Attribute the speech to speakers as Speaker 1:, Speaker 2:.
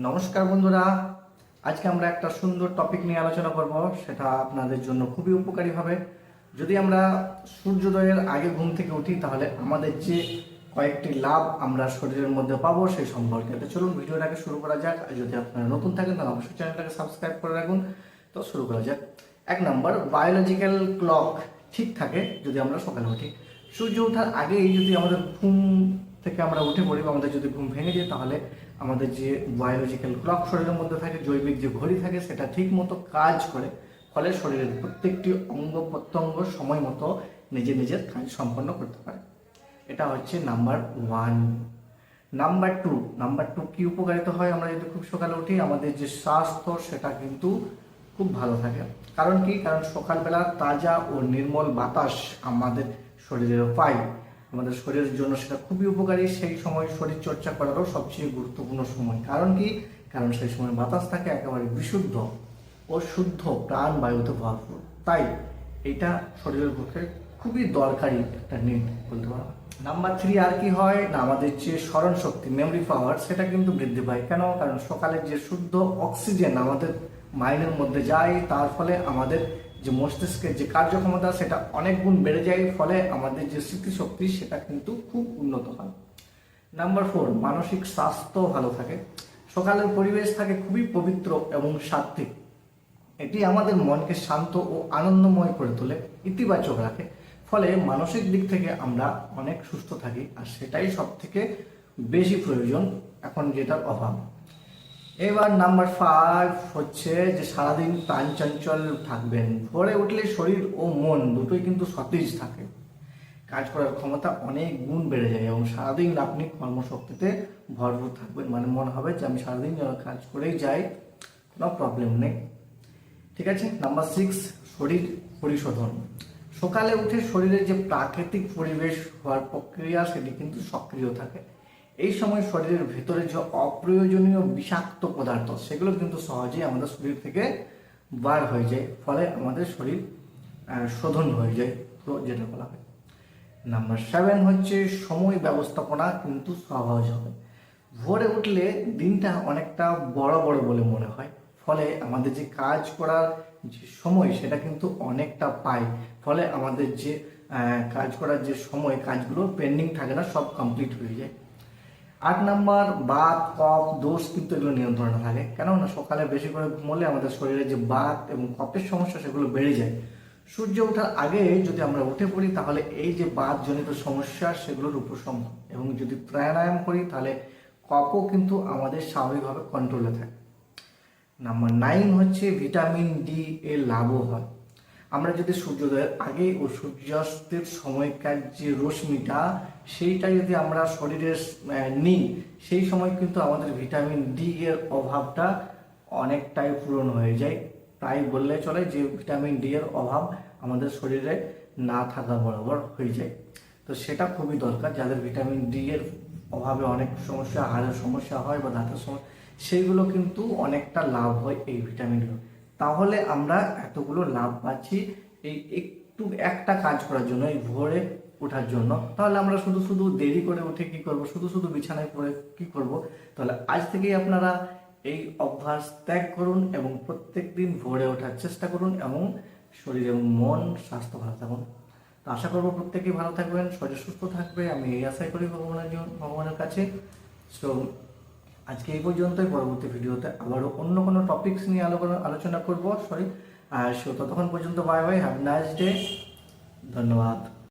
Speaker 1: নমস্কার বন্ধুরা, আজকে আমরা একটা সুন্দর টপিক নিয়ে আলোচনা করব, সেটা আপনাদের জন্য খুবই উপকারী হবে। যদি আমরা সূর্যোদয়ের আগে ঘুম থেকে উঠি, তাহলে আমাদের যে কয়েকটি লাভ আমরা শরীরের মধ্যে পাবো, সেই সম্পর্কে তো চলুন ভিডিওটাকে শুরু করা যাক। যদি আপনারা নতুন থাকেন, তাহলে অবশ্যই চ্যানেলটাকে সাবস্ক্রাইব করে রাখুন। তো শুরু করা যাক। এক নম্বর বায়োলজিক্যাল ক্লক ঠিক থাকে যদি আমরা সকালে উঠি। সূর্য ওঠার আগেই যদি আমাদের ঘুম থেকে আমরা উঠে পড়ি বা আমাদের যদি ঘুম ভেঙে যায়, তাহলে আমাদের যে বায়োলজিক্যাল ক্লক শরীরের মধ্যে থাকে, জৈবিক যে ঘড়ি থাকে, সেটা ঠিক মতো কাজ করে। ফলে শরীরের প্রত্যেকটি অঙ্গ প্রত্যঙ্গ সময় মতো নিজের নিজের কাজ সম্পন্ন করতে পারে। এটা হচ্ছে number one number two number two কি উপকারিতা হয়? আমরা যদি খুব সকালে উঠি, আমাদের যে স্বাস্থ্য, সেটা কিন্তু খুব ভালো থাকে। কারণ কি? কারণ সকালবেলা তাজা ও নির্মল বাতাস আমাদের শরীরের পাই আমাদের শরীরের জন্য সেটা খুবই উপকারী। সেই সময় শরীর চর্চা করারও সবচেয়ে গুরুত্বপূর্ণ সময়। কারণ কি? কারণ সেই সময় বাতাস থাকে একেবারে বিশুদ্ধ ও শুদ্ধ প্রাণ বায়ুতে ভরপুর। তাই এটা শরীরের পক্ষে খুবই দরকারি একটা নিট বলতে পারো। নাম্বার থ্রি আর কি হয়? না আমাদের যে স্মরণ শক্তি মেমরি পাওয়ার সেটা কিন্তু বৃদ্ধি পায়। কেন? কারণ সকালে যে শুদ্ধ অক্সিজেন আমাদের মাইন্ডের মধ্যে যায়, তার ফলে আমাদের যে মস্তিষ্কের যে কার্যক্ষমতা, সেটা অনেক গুণ বেড়ে যায়, ফলে আমাদের যে স্মৃতিশক্তি, সেটা কিন্তু খুব উন্নত হয়। নাম্বার ফোর মানসিক স্বাস্থ্য ভালো থাকে। সকালের পরিবেশ থাকে খুবই পবিত্র এবং সাত্বিক এটি আমাদের মনকে শান্ত ও আনন্দময় করে তোলে, ইতিবাচক রাখে। ফলে মানসিক দিক থেকে আমরা অনেক সুস্থ থাকি, আর সেটাই সব থেকে বেশি প্রয়োজন এখন যেটার অভাব। এবার নাম্বার ফাইভ হচ্ছে যে সারাদিন প্রাণ চঞ্চল থাকবেন। ভোরে উঠলে শরীর ও মন দুটোই কিন্তু সতেজ থাকে। কাজ করার ক্ষমতা অনেক গুণ বেড়ে যায় এবং সারাদিন আপনি কর্মশক্তিতে ভরপুর থাকবেন। মানে মনে হবে যে আমি সারাদিন যেন কাজ করেই যাই, কোনো প্রবলেম নেই। ঠিক আছে? নাম্বার সিক্স শরীর পরিশোধন। সকালে উঠে শরীরের যে প্রাকৃতিক পরিবেশ হওয়ার প্রক্রিয়া সেটি কিন্তু সক্রিয় থাকে। এই সময় শরীরের ভেতরে যে অপ্রয়োজনীয় বিষাক্ত পদার্থ, সেগুলো কিন্তু সহজেই আমাদের শরীর থেকে বার হয়ে যায়, ফলে আমাদের শরীর শোধন হয়ে যায়, তো যেটা বলা হয়। নাম্বার সেভেন হচ্ছে সময় ব্যবস্থাপনা কিন্তু সহজ হবে। ভোরে উঠলে দিনটা অনেকটা বড় বড় বলে মনে হয়, ফলে আমাদের যে কাজ করার যে সময়, সেটা কিন্তু অনেকটা পাই, ফলে আমাদের যে কাজ করার যে সময়, কাজগুলো পেন্ডিং থাকে না, সব কমপ্লিট হয়ে যায়। আট নাম্বার বাত, কফ, দোষ কিন্তু এগুলো নিয়ন্ত্রণে থাকে। কেননা সকালে বেশি করে ঘুমোলে আমাদের শরীরে যে বাত এবং কফের সমস্যা সেগুলো বেড়ে যায়। সূর্য ওঠার আগে যদি আমরা উঠে পড়ি, তাহলে এই যে বাত জনিত সমস্যা সেগুলোর উপশম। এবং যদি প্রাণায়াম করি, তাহলে কফও কিন্তু আমাদের স্বাভাবিকভাবে কন্ট্রোলে থাকে। নাম্বার নাইন হচ্ছে ভিটামিন ডি এর লাভও হয়। আমরা যদি সূর্যোদয়ের আগে ও সূর্যাস্তের সময়কার যে রশ্মিটা, সেইটা যদি আমরা শরীরে নিই, সেই সময় কিন্তু আমাদের ভিটামিন ডি এর অভাবটা অনেকটাই পূরণ হয়ে যায়। তাই বললে চলে যে ভিটামিন ডি এর অভাব আমাদের শরীরে না থাকা বরাবর হয়ে যায়। তো সেটা খুবই দরকার, যাদের ভিটামিন ডি এর অভাবে অনেক সমস্যা, হাড়ের সমস্যা হয় বা দাঁতের সমস্যা, সেইগুলো কিন্তু অনেকটা লাভ হয় এই ভিটামিনগুলো। তাহলে আমরা এতগুলো লাভ পাচ্ছি এই একটু একটা কাজ করার জন্য, এই ভোরে ওঠার জন্য। তাহলে আমরা শুধু শুধু দেরি করে উঠে কি করব? শুধু শুধু বিছানায় পড়ে কি করব? তাহলে আজ থেকেই আপনারা এই অভ্যাস ত্যাগ করুন এবং প্রত্যেক দিন ভোরে ওঠার চেষ্টা করুন এবং শরীরে মন, স্বাস্থ্য ভালো থাকুন। তো আশা করব প্রত্যেকেই ভালো থাকবেন, শরীর সুস্থ থাকবে। আমি এই আশাই করি ভগবানের ভগবানের কাছে। সো আজকে এই পর্যন্তই, পরবর্তী ভিডিওতে আবারও অন্য কোনো টপিকস নিয়ে আলোচনা আলোচনা করব সরি আর ততক্ষণ পর্যন্ত bye bye have nice day ধন্যবাদ।